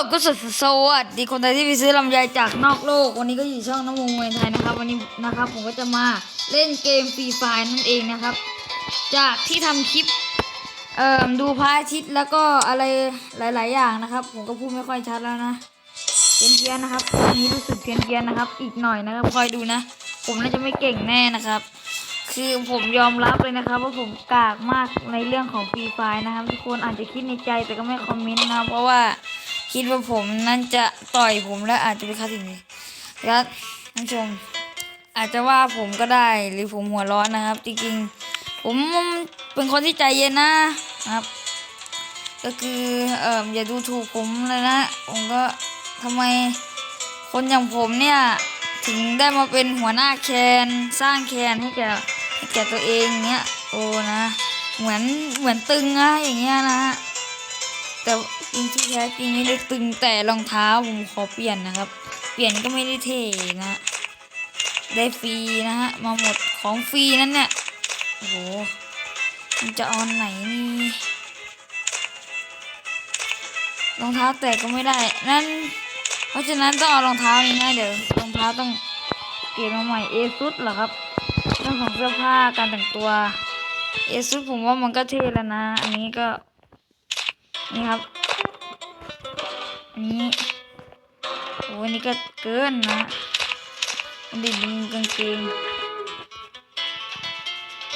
ลก็สดสวัสดีคนไทยที่ไปซื้อลำไยจากนอกโลก วันนี้ก็อยู่ช่องน้ำมงเมืองไทยนะครับ วันนี้นะครับ ผมก็จะมาเล่นเกมฟรีไฟนั่นเองนะครับ จากที่ทำคลิปเอ่อดูพระอาทิตย์แล้วก็อะไรหลาย ๆ อย่างนะครับ ผมก็พูดไม่ค่อยชัดแล้วนะเพี้ยนเพียนนะครับวันนี้รู้สึกเพี้ยนเพียนนะครับ อีกหน่อยนะครับคอยดูนะ ผมน่าจะไม่เก่งแน่นะครับ คือผมยอมรับเลยนะครับ ว่าผมกากมากในเรื่องของฟรีไฟนะครับทุกคนอาจจะคิดในใจแต่ก็ไม่คอมเมนต์นะเพราะว่า คิดว่าผมนั่นจะต่อยผมและอาจจะไปฆ่าสิ่งนี้แล้วท่านชม อาจจะว่าผมก็ได้หรือผมหัวร้อนนะครับ จริงๆ ผมเป็นคนที่ใจเย็นนะครับ ก็คือเอออย่าดูถูกผมเลยนะ ผมก็ทำไมคนอย่างผมเนี่ยถึงได้มาเป็นหัวหน้าแคนสร้างแคนให้แก่ให้แก่ตัวเองเนี้ยโอ้นะ เหมือนเหมือนตึงอะอย่างเงี้ยนะฮะ แต่จริงที่แท้จริงไม่ได้ตึงแต่รองเท้าผมขอเปลี่ยนนะครับ เปลี่ยนก็ไม่ได้เท่นะ ได้ฟรีนะฮะมาหมดของฟรีนั่นเนี่ยโอ้โหมันจะออนไหนนี่รองเท้าแตกก็ไม่ได้ นั่น เพราะฉะนั้นต้องเอารองเท้านี้นะเดี๋ยวรองเท้าต้องเปลี่ยนมาใหม่เอซุดเหรอครับเรื่องของเสื้อผ้าการแต่งตัวเอซุดผมว่ามันก็เท่แล้วนะ อันนี้ก็ นี่ครับ อันนี้โอ้อันนี้ก็เกินนะอันนี้ดึงกางเกง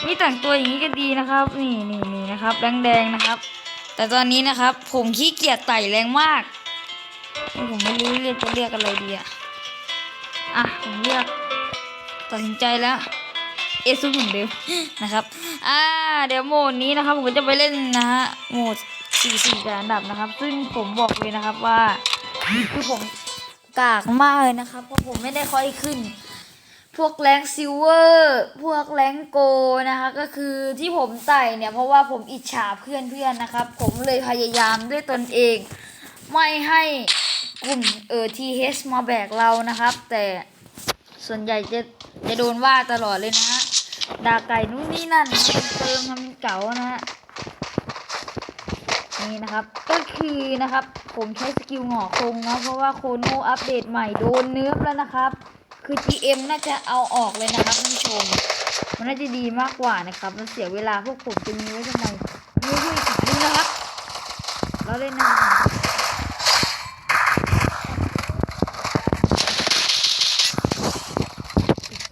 นี่แต่งตัวอย่างนี้ก็ดีนะครับ นี่นี่นี่นะครับแดงแดงนะครับ แต่ตอนนี้นะครับ ผมขี้เกียจไต่แรงมากผมไม่รู้เรียกจะเรียกอะไรดีอะอะผมเรียกตัดสินใจแล้วเอซุเหมือนเดิมนะครับ อ่า เดี๋ยวโหมดนี้นะครับ ผมจะไปเล่นนะฮะโหมด สี่สี่แต่อันดับนะครับ ซึ่งผมบอกเลยนะครับว่าคือผมกากมากเลยนะครับ เพราะผมไม่ได้ค่อยขึ้น พวกแรงซิลเวอร์พวกแรงโกนะคะ ก็คือที่ผมไต่เนี่ย เพราะว่าผมอิจฉาเพื่อนๆนนะครับ ผมเลยพยายามด้วยตนเอง ไม่ให้กลุ่มเออทีเฮมาแบกเรานะครับ แต่ส่วนใหญ่จะจะโดนว่าตลอดเลยนะฮะด่าไก่นู่นนี่นั่นทำเติมทำเป็นเก๋านะฮะ นี่นะครับ ก็คือนะครับ ผมใช้สกิลหงอคงเนาะเพราะว่าโคโนอัปเดตใหม่โดนเนื้อแล้วนะครับ คือ GM น่าจะเอาออกเลยนะครับท่านผู้ชม มันน่าจะดีมากกว่านะครับมันเสียเวลาพวกผมจะมีไว้ทำไมมีด้วยอีกนิดนะครับเราเล่นนะครับ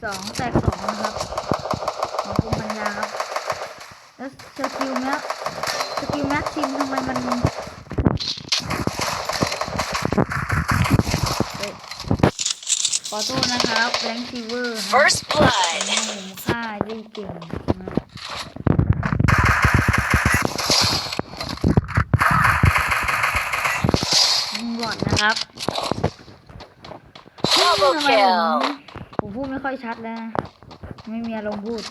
สองแตกสองนะครับของภูมิปัญญาครับ แล้วสกิลแม็กสกิลแม็กซิมทำไมมันเฮ้ยข อโทษนะครับแรงซีเวอร์ First blood. ผมฆ่าได้เก่งนะยิงบอดนะครับ Double ทำไมผม kill. ผมพูดไม่ค่อยชัดแล้วนะไม่มีอารมณ์พูด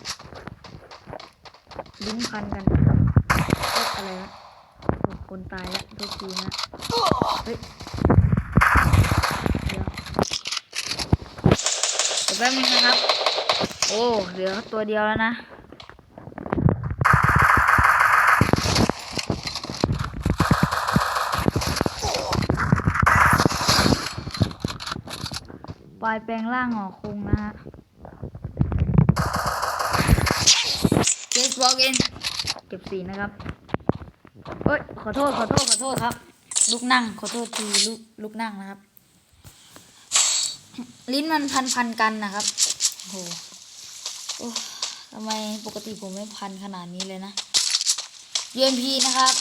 ลิ้นพันกันเอ๊ะอะไรนะโอ้คนตายแล้วโทษทีนะเฮ้ย เดี๋ยวเดี๋ยว แป๊บนึงนะครับ โอ้เหลือตัวเดียวแล้วนะปลายแปลงร่างหอคงนะฮะเกสบอกเอนเก็บสีนะครับ เอ้ย ขอโทษ ขอโทษ ขอโทษครับ ลูกนั่ง ขอโทษทีลูกลูกนั่งนะครับ ลิ้นมันพันพันกันนะครับโอ้โหทำไมปกติผมไม่พันขนาดนี้เลยนะ UMP นะครับ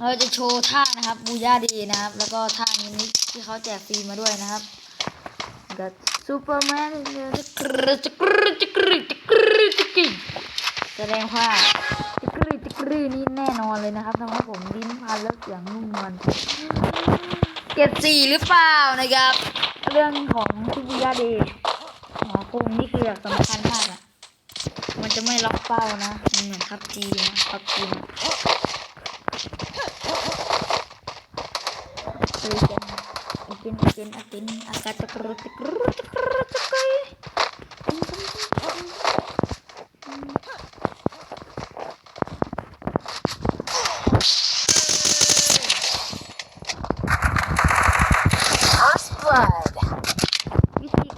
เราจะโชว์ท่านะครับบูย่าดีนะครับ แล้วก็ท่านี้ที่เขาแจกฟรีมาด้วยนะครับกับซูเปอร์แมนจะกรจะกรจะกรจะกรจะกรึแสดงว่าจะกรึจะกรึนี่แน่นอนเลยนะครับทำให้ผมลิ้นพันแล้วเสียงนุ่มนวลเก็บสี่หรือเปล่านะครับ เรื่องของทุบิยาเดย์หมอคงนี่คือแบบสำคัญมากอะมันจะไม่ล็อกเป้านะ มันเหมือนพับจีนะพับจีนะเคยกันอากินอากินอากินอากาศจะกรุจะกรุจะรุจะกรุ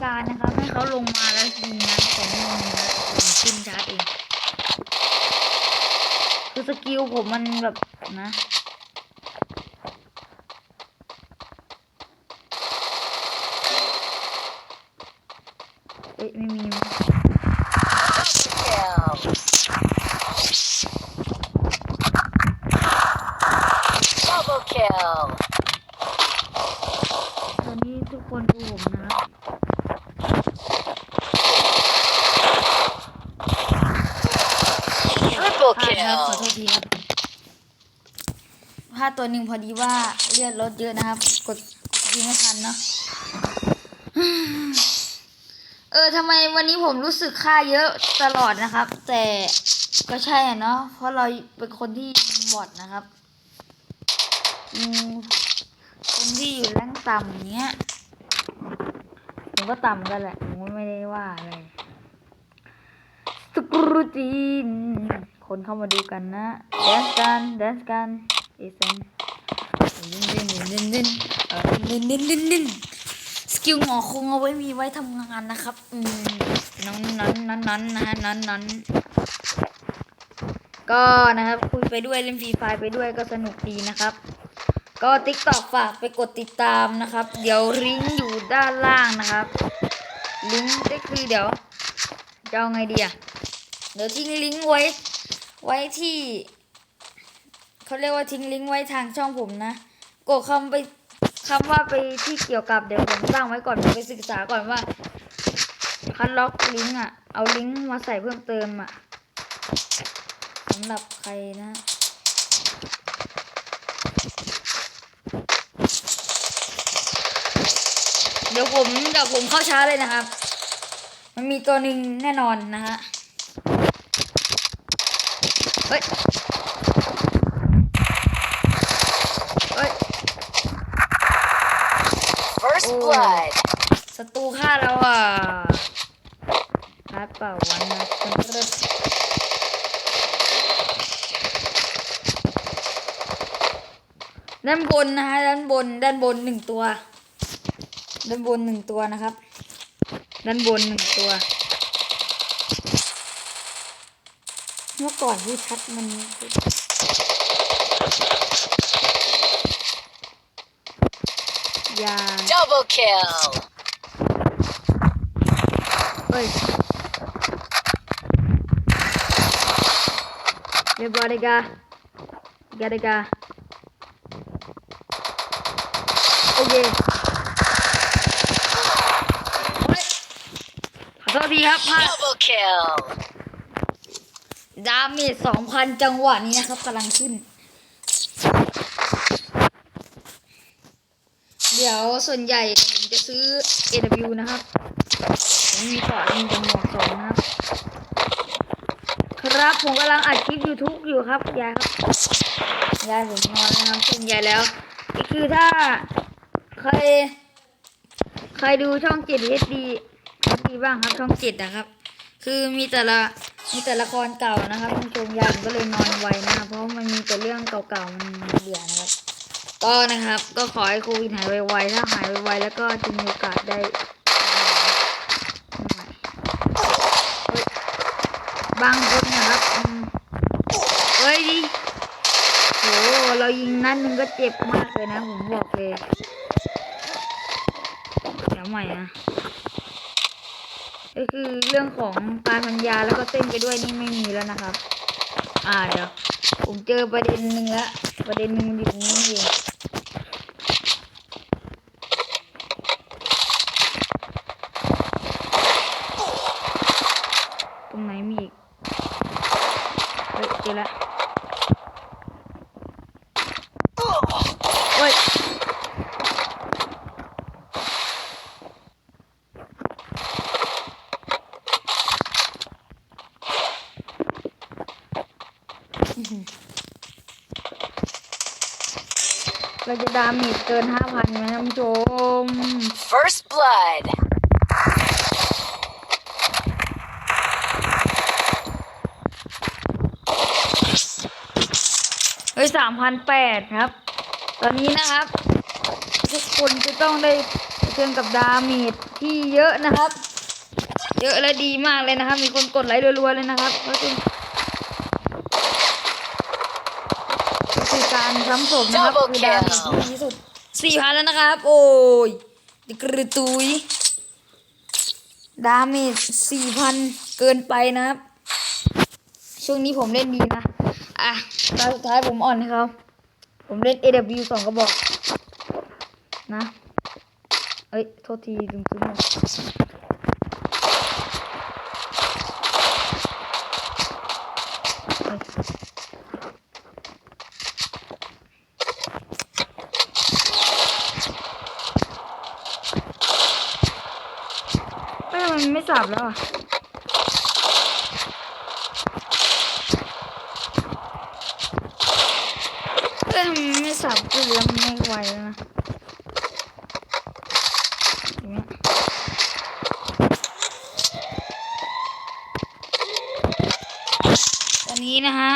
การนะครับ ให้เขาลงมาแล้วยิงนะแต่ไม่ลงนะผมขึ้นชาร์จเอง คือสกิล ผมมันแบบนะ เอ้ยไม่มีมั้ย Double kill. ตอนนี้ทุกคนดูผมนะครับ Triple พลาดนะครับขอโท kill. ษทีครับพลาด ตัวหนึ่งพอดีว่าเลือดลดเยอะนะครับ กดยิงไม่ทันเนาะเออทำไมวันนี้ผมรู้สึกค่าเยอะตลอดนะครับ แต่ก็ใช่อะเนาะเพราะเราเป็นคนที่บอดนะครับคนที่อยู่แรงต่ำอย่างเงี้ยผมก็ต่ำกันแหละผมก็ไม่ได้ว่าอะไรสกรูจีนคนเข้ามาดูกันนะแดนส์กันแดนส์กัน เอซันเล่นเล่นเล่นเล่นเออเล่นเล่นล่นเล่นสกิลหงอคงเอาไว้มีไว้ทำงานนะครับอืมนั้นนั้นนั้นนั้นนะฮะนั้นนั้นก็นะครับคุยไปด้วยเล่นฟรีไฟไปด้วยก็สนุกดีนะครับ ก็ติ๊กตอกฝากไปกดติดตามนะครับ เดี๋ยวลิงก์อยู่ด้านล่างนะครับลิงก์ก็คือเดี๋ยวจะเอาไงดีอะเดี๋ยวทิ้งลิงก์ไว้ ไว้ที่ เขาเรียกว่าทิ้งลิงก์ไว้ทางช่องผมนะ กดคำไปคำว่าไปที่เกี่ยวกับเดี๋ยวผมตั้งไว้ก่อนผมไปศึกษาก่อนว่าคันล็อกลิงก์อะเอาลิงก์มาใส่เพิ่มเติมอะสำหรับใครนะเดี๋ยวผมเดี๋ยวผมเข้าช้าเลยนะครับ มันมีตัวหนึ่งแน่นอนนะฮะ เฮ้ย เฮ้ย วดศัตรูฆ่าเราอะพลาดเปล่าวันนะคนเริ่มด้านบนนะฮะด้านบนด้านบนหนึ่งตัว ด้านบนหนึ่งตัวนะครับ ด้านบนหนึ่งตัว เมื่อก่อนพูดชัดมัน ยา Double kill. เฮ้ยเรียบร้อยเลยกาเกาเลยกาโอเคโอ้ยขอโทษทีครับพลาด Double kill. ดาเมจสองพันจังหวะนี้นะครับกำลังขึ้น เดี๋ยวส่วนใหญ่ผมจะซื้อ AW นะครับผมมีต่อลิงจำนวนสองนะครับ ครับผมกำลังอัดคลิป YouTube อยู่ครับยายครับยายผมนอนแล้วนะครับส่วนใหญ่แล้วก็คือถ้าใครใครดูช่องเจ็ด HD HD บ้างครับช่องเจ็ดนะครับ คือมีแต่ละมีแต่ละครเก่านะครับคุณชมยายผมก็เลยนอนไวนะครับเพราะมันมีแต่เรื่องเก่าๆมันเบื่อนะครับ ก็นะครับ ก็ขอให้โควิดหายไวๆถ้าหายไวๆแล้วก็จะมีโอกาสได้ใหม่บางคนนะครับเฮ้ยดิโหเรายิงนัดหนึ่งก็เจ็บมากเลยนะผมบอกเลยเดี๋ยวใหม่นะก็คือเรื่องของการพันยาแล้วก็เต้นไปด้วยนี่ไม่มีแล้วนะครับ อ่าเดี๋ยวผมเจอประเด็นหนึ่งล้วประเด็นหนึ่งอยู่ตรงนี้เองตรงไหนมีอีกเฮ้ยเจ อแล้วเฮ้ยเราจะดาเมจเกินห้าพันไหมท่านผู้ชม First blood. เฮ้ยสามพันแปดครับ ตอนนี้นะครับ ทุกคนจะต้องได้เครื่องกับดาเมจที่เยอะนะครับ เยอะและดีมากเลยนะครับ มีคนกดไลค์รัวๆเลยนะครับก็คือก็คือการซ้ำศพนะครับ Double คือดาเมจ kill ที่ดีที่สุดสี่พันแล้วนะครับ โอ้ยกระตุยดาเมจสี่พันเกินไปนะครับ ช่วงนี้ผมเล่นดีนะ อะตาสุดท้ายผมอ่อนให้เขาผมเล่น AW สองกระบอก นะ เอ้ย โทษทีลืมซื้อหมดเอ้ยเอ้ยทำไมมันไม่สับแล้วอะ เอ้ยทำไม มันไม่สับกูแล้วมันไม่ไหวแล้วนะอย่างเงี้ยตอนนี้นะฮะ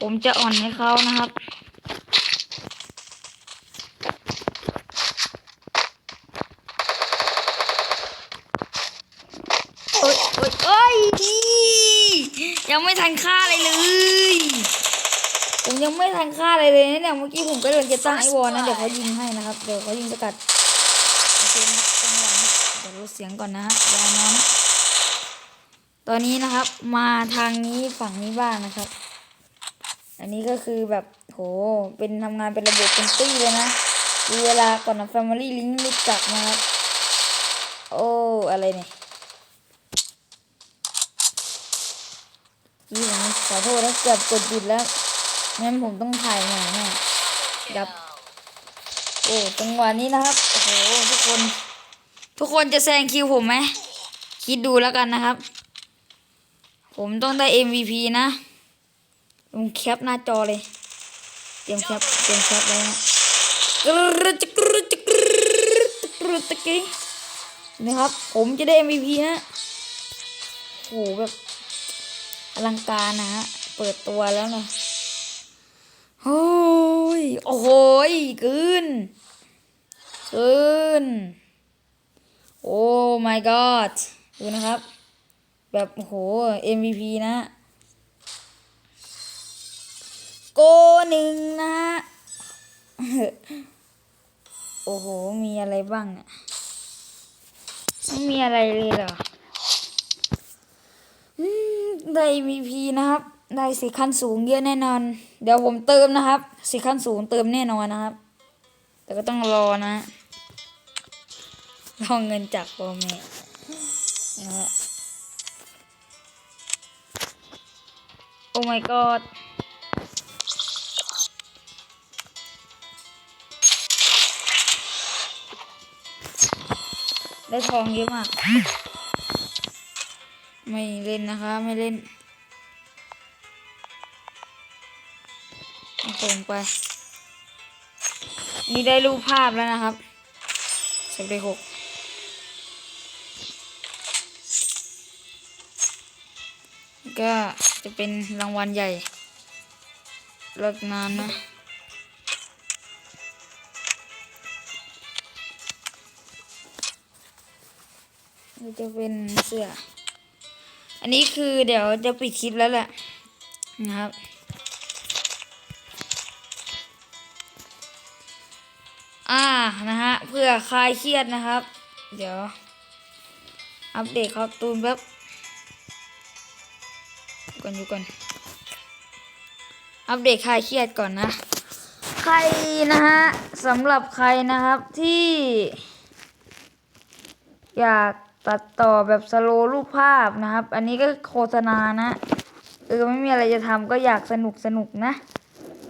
ผมจะอ่อนให้เขานะครับโอ๊ยโอ๊ยโอ๊ยยังไม่ทันฆ่าอะไรเลย ผมยังไม่ทันฆ่าอะไรเลยนะเนี่ยเมื่อกี้ผมก็โดนเจตั้งไอวอลนะเดี๋ยวเขายิงให้นะครับเดี๋ยวเขายิงสกัดโอเคนะจังหวะนี้เดี๋ยวลดเสียงก่อนนะฮะยานอนตอนนี้นะครับ มาทางนี้ฝั่งนี้บ้างนะครับ อันนี้ก็คือแบบโหเป็นทำงานเป็นระบบเป็นตี้เลยนะมีเวลาก่อนนะ Family Link รู้จักนะครับโอ้อะไรเนี่ยนี่ผมขอโทษนะเกือบกดหยุดแล้ว งั้นผมต้องถ่ายใหม่แน่ Yup. Kill. โอ้จังหวะนี้นะครับ โอ้โห ทุกคน ทุกคนจะแซงคิวผมไหม คิดดูแล้วกันนะครับ ผมต้องได้ MVP นะลงแคปหน้าจอเลย เตรียมแคป เตรียมแคปไว้นะกรึ๊ดจะกรึ๊ดจะกรึ๊ดจะกรึ๊ดตะกี้นะครับ ผมจะได้ MVP นะโอ้โหแบบอลังการนะฮะ เปิดตัวแล้วนะ โอ้ย โอ้โหยเกินเกินโอ้ my god ดูนะครับ แบบโอ้โห MVP นะ โกหนึ่งนะโอ้โห มีอะไรบ้างเนี่ยไม่มีอะไรเลยเหรออืมได้ MVP นะครับ ได้สีขั้นสูงเยอะแน่นอน เดี๋ยวผมเติมนะครับสีขั้นสูงเติมแน่นอนนะครับ แต่ก็ต้องรอนะรอเงินจากพ่อแม่นะฮะโอ้ my god ได้ทองเยอะมาก ไม่เล่นนะคะ ไม่เล่น ส่งไป นี่ได้รูปภาพแล้วนะครับสักได้หกก็จะเป็นรางวัลใหญ่เลิกนานนะนี่จะเป็นเสื้อ อันนี้คือเดี๋ยวจะปิดคลิปแล้วแหละนะครับ อ่านะฮะเพื่อคลายเครียดนะครับ เดี๋ยว อัปเดตคอสตูมแป๊บก่อนอยู่ก่อนอัปเดตคลายเครียดก่อนนะ ใครนะฮะสำหรับใครนะครับที่ อยากตัดต่อแบบสโลว์รูปภาพนะครับ อันนี้ก็โฆษณานะเออไม่มีอะไรจะทำก็อยากสนุกสนุกนะ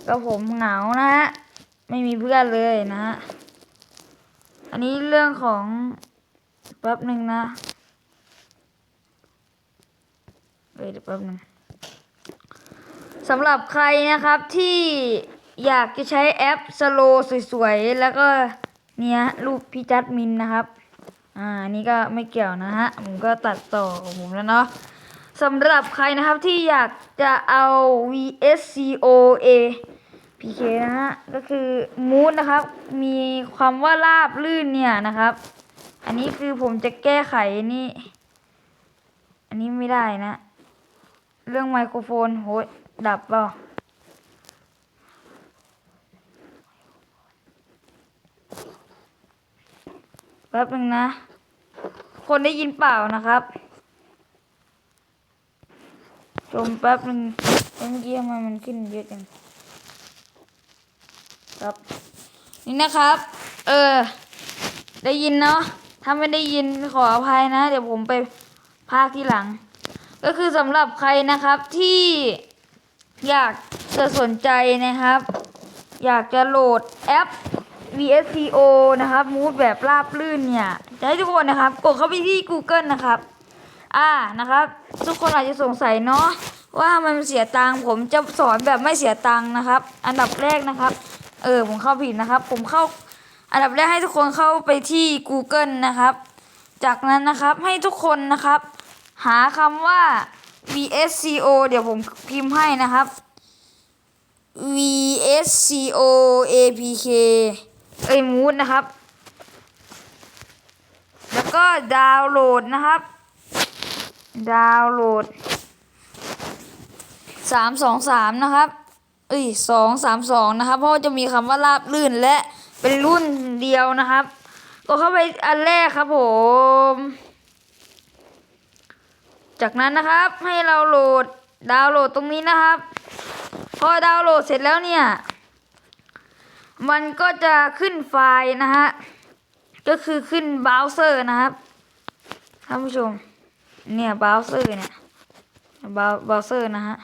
ก็ผมเหงานะฮะ ไม่มีเพื่อนเลยนะฮะ อันนี้เรื่องของแป๊บหนึ่งนะเดี๋ยวแป๊บหนึ่งสำหรับใครนะครับที่อยากจะใช้แอปสโลสวยๆ แล้วก็เนี่ยรูปพี่จัดมินนะครับ อ่านนี่ก็ไม่เกี่ยวนะฮะ ผมก็ตัดต่อของผมแล้วเนาะสำหรับใครนะครับที่อยากจะเอา VSCOA PK นะฮะ ก็คือมูดนะครับ มีความว่าราบลื่นเนี่ยนะครับ อันนี้คือผมจะแก้ไขนี่ อันนี้ไม่ได้นะ เรื่องไมโครโฟนโหยดับเปล่าแป๊บนึงนะ คนได้ยินเปล่านะครับ ชมแป๊บนึงเมื่อกี้ทำไมมันขึ้นเยอะจัง ครับ นี่นะครับ เออ ได้ยินเนาะถ้าไม่ได้ยินขออภัยนะ เดี๋ยวผมไปพากที่หลัง ก็คือสำหรับใครนะครับที่อยากจะสนใจนะครับ อยากจะโหลดแอป VSCO นะครับ มูดแบบราบลื่นเนี่ยจะให้ทุกคนนะครับ กดเข้าไปที่ Google นะครับ อ่านะครับ ทุกคนอาจจะสงสัยเนาะว่ามันเสียตังค์ผมจะสอนแบบไม่เสียตังค์นะครับ อันดับแรกนะครับ เออผมเข้าผิดนะครับ ผมเข้าอันดับแรกให้ทุกคนเข้าไปที่ Google นะครับ จากนั้นนะครับให้ทุกคนนะครับ หาคำว่า VSCO เดี๋ยวผมพิมพ์ให้นะครับ VSCO APK เอ้ยมูดนะครับ แล้วก็ดาวน์โหลดนะครับ ดาวน์โหลดสามสองสามนะครับ เอ้ยสองสามสองนะครับ เพราะว่าจะมีคำว่าราบลื่นและเป็นรุ่นเดียวนะครับก็เข้าไปอันแรกครับผม จากนั้นนะครับให้เราโหลดดาวน์โหลดตรงนี้นะครับ พอดาวน์โหลดเสร็จแล้วเนี่ย มันก็จะขึ้นไฟล์นะฮะก็คือขึ้นเบราว์เซอร์นะครับท่านผู้ชม เนี่ยเบราว์เซอร์เนี่ยเบราว์เบราว์เซอร์นะฮะ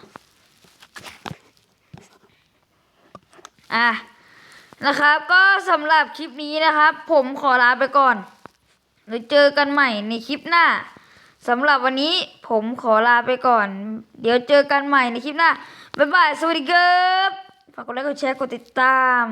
อะนะครับก็สำหรับคลิปนี้นะครับ ผมขอลาไปก่อนเดี๋ยวเจอกันใหม่ในคลิปหน้าสำหรับวันนี้ผมขอลาไปก่อน เดี๋ยวเจอกันใหม่ในคลิปหน้าบ๊ายบายสวัสดีครับฝากกดไลค์กดแชร์กดติดตาม